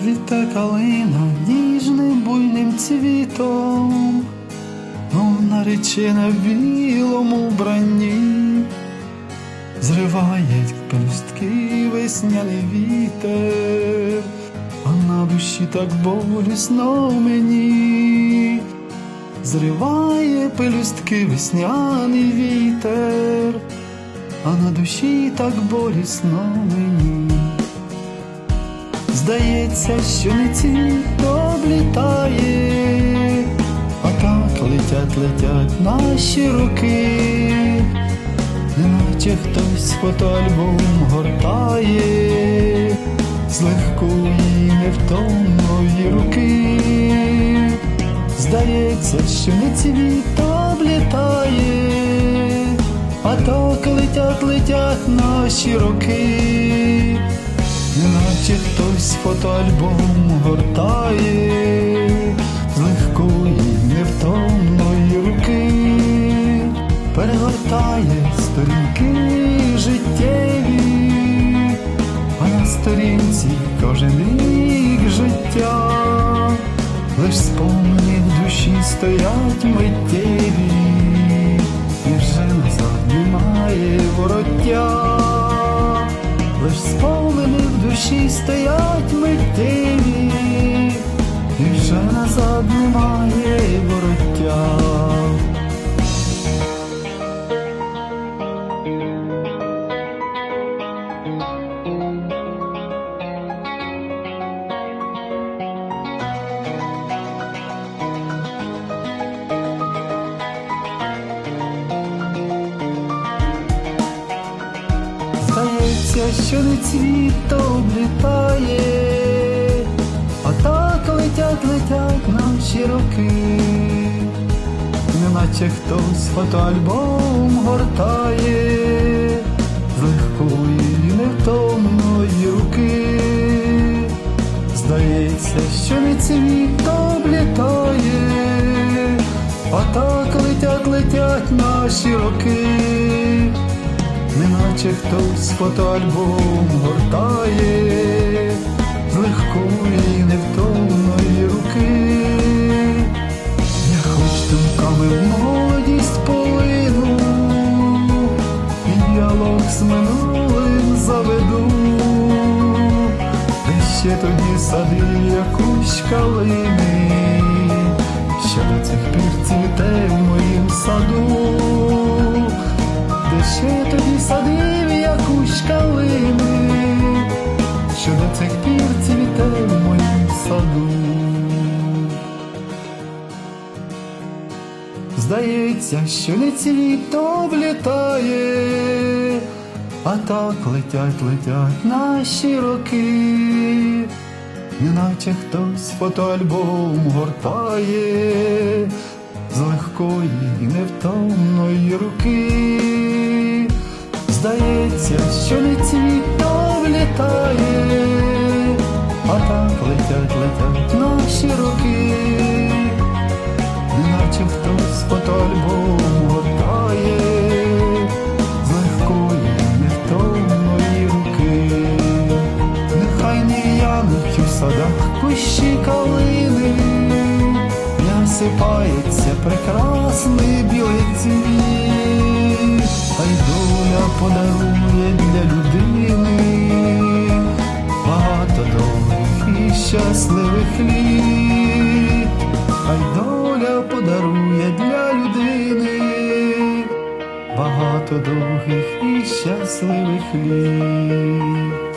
Цвіте калина ніжним буйним цвітом, мов наречена в білому вбранні, зриває пелюстки весняний вітер, а на душі так болісно мені, зриває пелюстки весняний вітер, а на душі так болісно мені. Здається, що не цвіт облітає, а так летять, летять наші руки, неначе хтось фотоальбом гортає з легкої невтомної руки. Здається, що не цвіт облітає, а так летять, летять наші роки. Хтось фотоальбом гортає з легкої невтомної руки, перегортає сторінки життєві, а на сторінці кожен рік життя, лиш спомини в душі стоять миттєві, і вже назад немає вороття душі стоять миттєві, і вже назад немає Здається, що не цвіт облітає, а так летять, летять наші роки, неначе хтось фотоальбом гортає. З легкої невтомної руки. Здається, що не цвіт облітає, а так летять, летять наші роки неначе хтось фотоальбом гортає з легкої невтомної руки. Я хоч думками в молодість полину, і діалог з минулим заведу, де ще тоді садив якусь калини, цих пір цвіте в моїм саду. Здається, що не цвіт облітає, а так летять, летять наші роки, неначе хтось фотоальбом гортає з легкої і невтомної руки. Здається, що не цвіт влітає, кущі калини, не осипається прекрасний білий цвіт, а й доля подарує для людини багато довгих і щасливих літ, а доля подарує для людини багато довгих і щасливих літ.